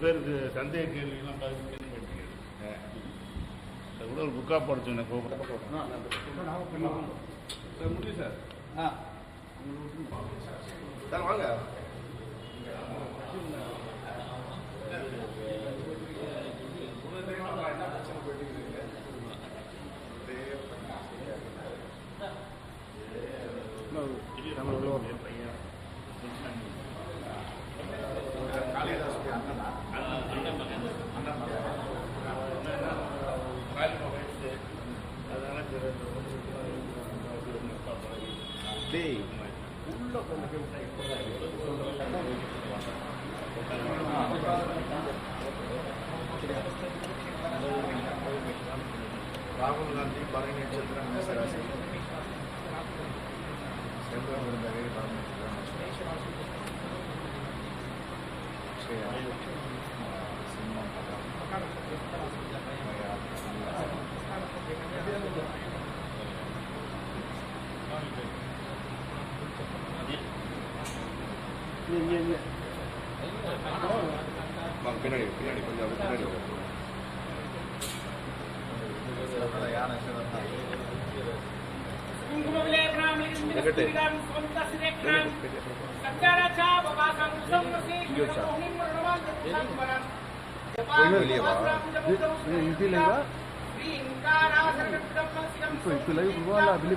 பேருக்கு சந்தேக கேள்வியெல்லாம் பதில் பண்ணிக்கிறது அது கூட ஒரு புக்காக படிச்சோன்னே முடியும் சார் ஆ சார் வாங்க ராகுல் காந்தி பரணி நட்சத்திரம் மேசராசி செல்வம் விருந்தகை பரணி நட்சத்திரம் ஸ்ரேயா சிம்மம் பின்னாடி பின்னாடி கொஞ்சம் பின்னாடி? இது இப்போ இப்போ லைவ் வெளியே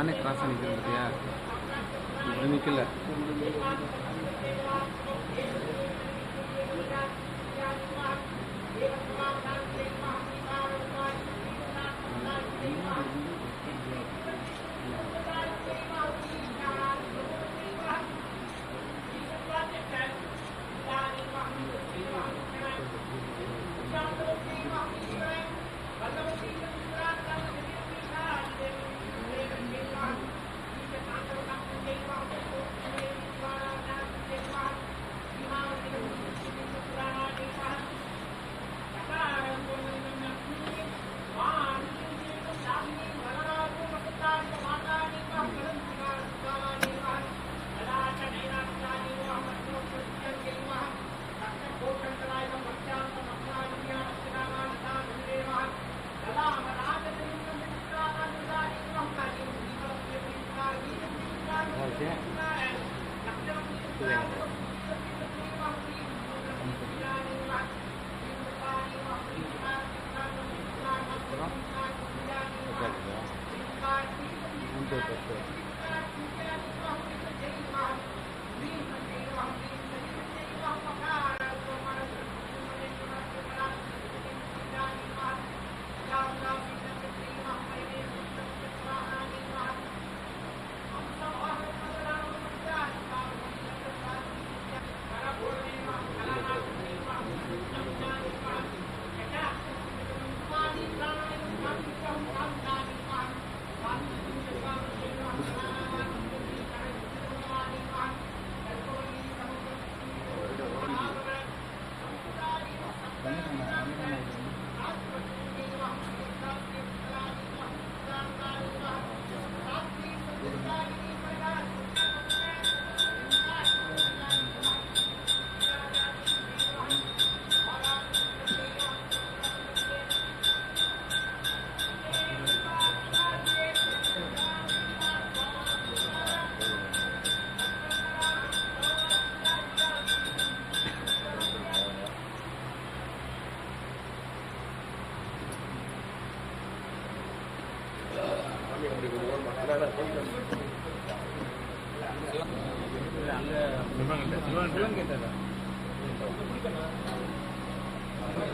நானே கிராஸ் நிற்கிறேன் பார்த்தியா இப்படி நிற்கல Thank you. เนี่ย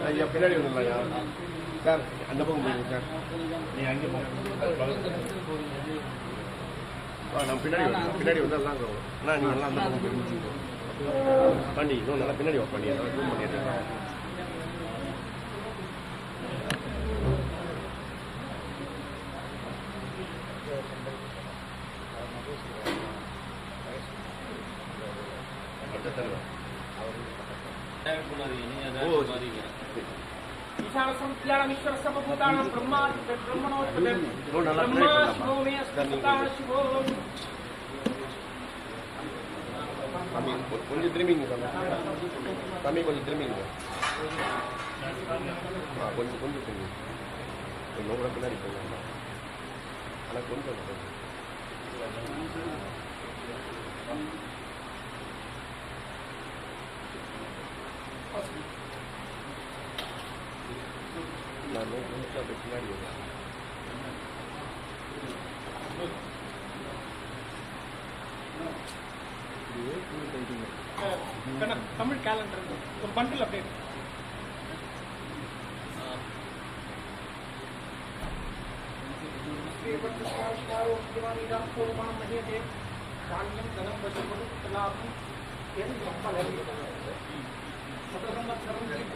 ஐயா பின்னாடி வந்துடலாம்யா சார். அந்த பக்கம் போயிருங்க சார் நீ அங்கே ஆ பின்னாடி வந்து பின்னாடி வந்து எல்லாம் ஆனால் நீங்கள் எல்லாம் அந்த பக்கம் பண்ணி இன்னும் நல்லா பின்னாடி வா பண்ணி ஜூம் பண்ணிடுறேன் ईशानसंज्ञानमीश्वर सर्वभूतानां ब्रह्मा ब्रह्मणोत्पत्ते ஓ நல்லா ब्रह्मा பின்னாடி शिवो பண்ணலாமா मे अस्मताः शिवो சாமி கொ- கொஞ்சம் திரும்பிங்க சாமி சாமி கொஞ்சம் திரும்பிங்க ஆ கொஞ்சம் கொஞ்சம் திரும்பி இன்னும் கூட பின்னாடி போங்க ஆனால் கொஞ்சம் நான் கொஞ்சம் அப்படியே பின்னாடி தமிழ் கேலண்டர் ஒரு பண்டில் அப்டேட் மகாகாரியம்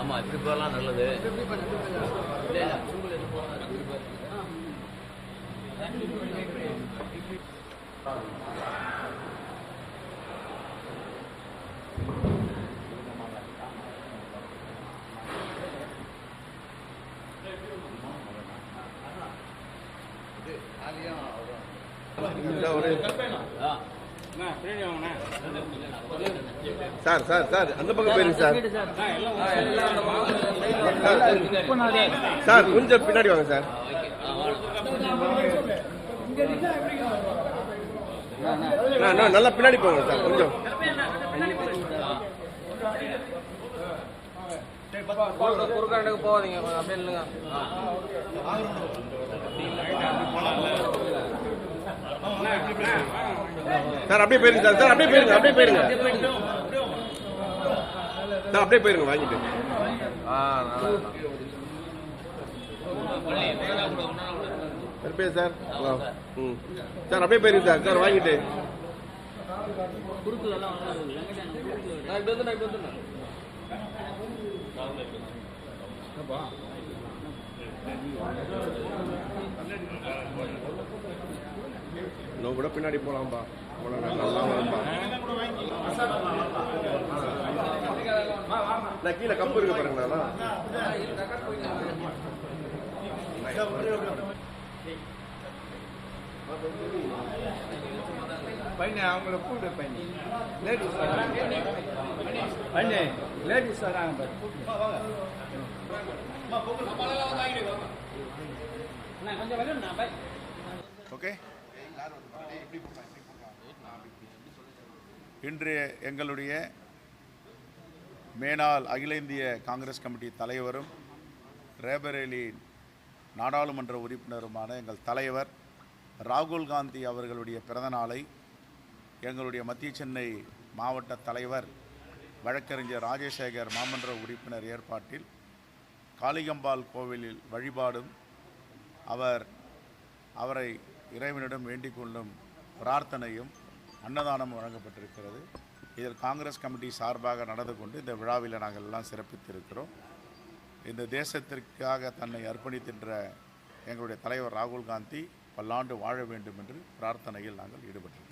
ஆமா இப்படி போகலாம் நல்லது. இல்ல, இல்ல, உங்களை இது போகலாம், இப்படி போ. இந்த ஒரு ஆ. சார் சார் சார் அந்த பக்கம் போயிருங்க சார். சார், கொஞ்சம் பின்னாடி வாங்க சார். நல்லா பின்னாடி போங்க சார் கொஞ்சம். குறுக்காண்டுக்கு போகாதீங்க கொஞ்சம் அப்படியே இல்லைங்க சார் அப்படியே போயிருங்க சார் சார் அப்படியே போயிருங்க அப்படியே போயிருங்க. சார் அப்படியே போயிருங்க வாங்கிட்டு. ஆ நல்லா சார் ம். சார் அப்படியே போயிருங்க சார். சார் வாங்கிட்டு. நான் நான் இன்னும் கூட பின்னாடி வரும்பா நான் கீழே கப்பு இருக்கு பாருங்கண்ணா பையனை அவங்கள கூப்பிடு பையன். லேடிஸ் பையன் லேடிஸ் வராங்க ஓகே இன்று எங்களுடைய மேனால் அகில இந்திய காங்கிரஸ் கமிட்டி தலைவரும் ரேபரேலி நாடாளுமன்ற உறுப்பினருமான எங்கள் தலைவர் ராகுல் காந்தி அவர்களுடைய பிறந்த நாளை எங்களுடைய மத்திய சென்னை மாவட்ட தலைவர் வழக்கறிஞர் ராஜசேகர் மாமன்ற உறுப்பினர் ஏற்பாட்டில் காளிகம்பாள் கோவிலில் வழிபாடும் அவர் அவரை இறைவனிடம் வேண்டிக் கொள்ளும் பிரார்த்தனையும் அன்னதானம் வழங்கப்பட்டிருக்கிறது. இதில் காங்கிரஸ் கமிட்டி சார்பாக நடந்து கொண்டு இந்த விழாவில் நாங்கள் எல்லாம் சிறப்பித்திருக்கிறோம். இந்த தேசத்திற்காக தன்னை அர்ப்பணித்தின்ற எங்களுடைய தலைவர் ராகுல் காந்தி பல்லாண்டு வாழ வேண்டும் என்று பிரார்த்தனையில் நாங்கள் ஈடுபட்டிருக்கிறோம்.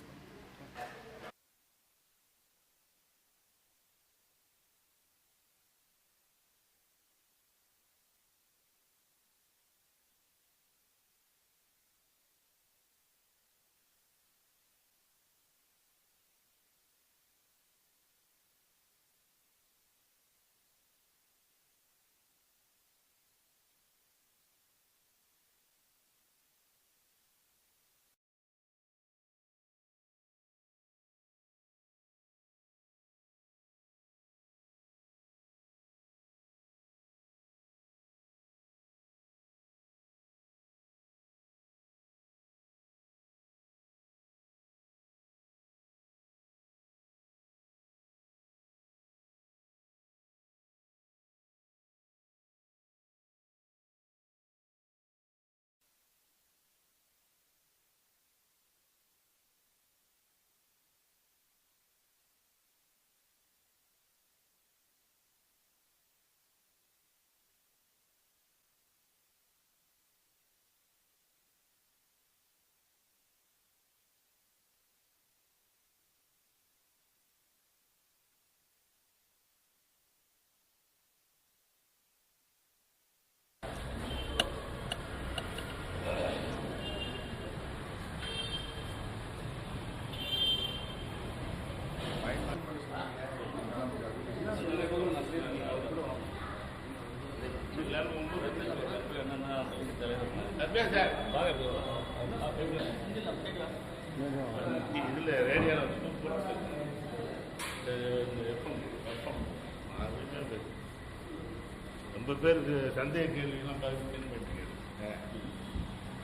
பேருக்கு சந்தேக கேள்விலாம் பதிவு பண்ணி பண்ணிக்கிறது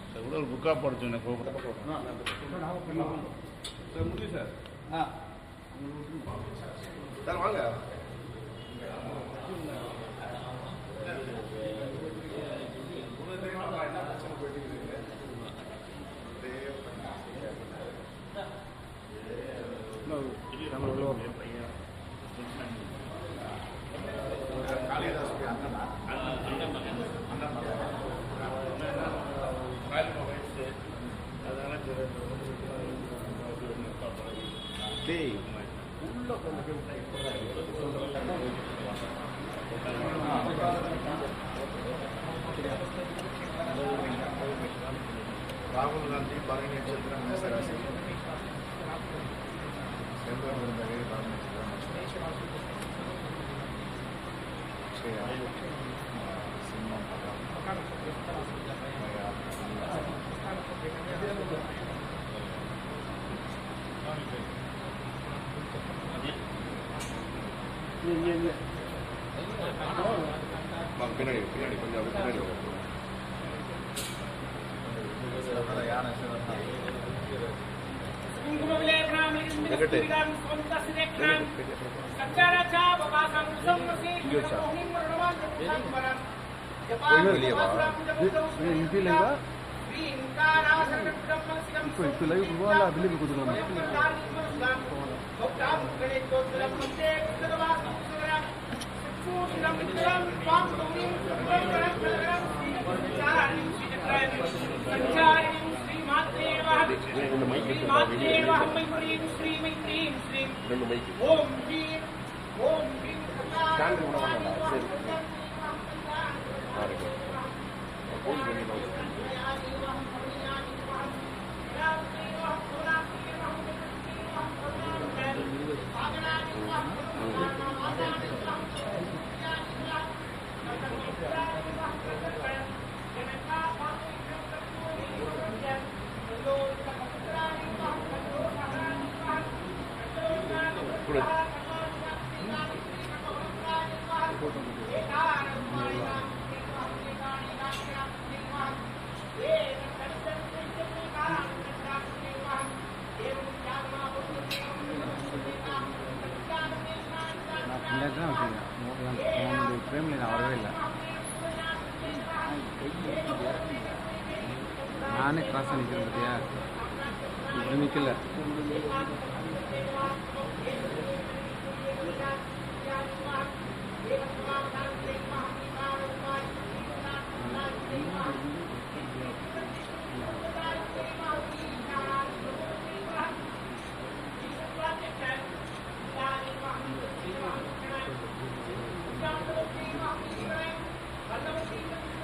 அது கூட ஒரு புக்காக ஆ சார் வாங்க ராகுல் காந்தி பரணி நட்சத்திரம் மேசராசி செல்வம் விருந்தகை பரணி நட்சத்திரம் ஸ்ரீயா சிம்மம் பகம் வாங்க பின்னாடி பின்னாடி கொஞ்சம் அப்படி பின்னாடி வாங்க ఒకటే ఇంటి లేదా ఇంకో ఇంటి లేదు వాళ్ళ అభిలే కుదురున్నాం చూసినాం Remember me? केमिकल है Thank you.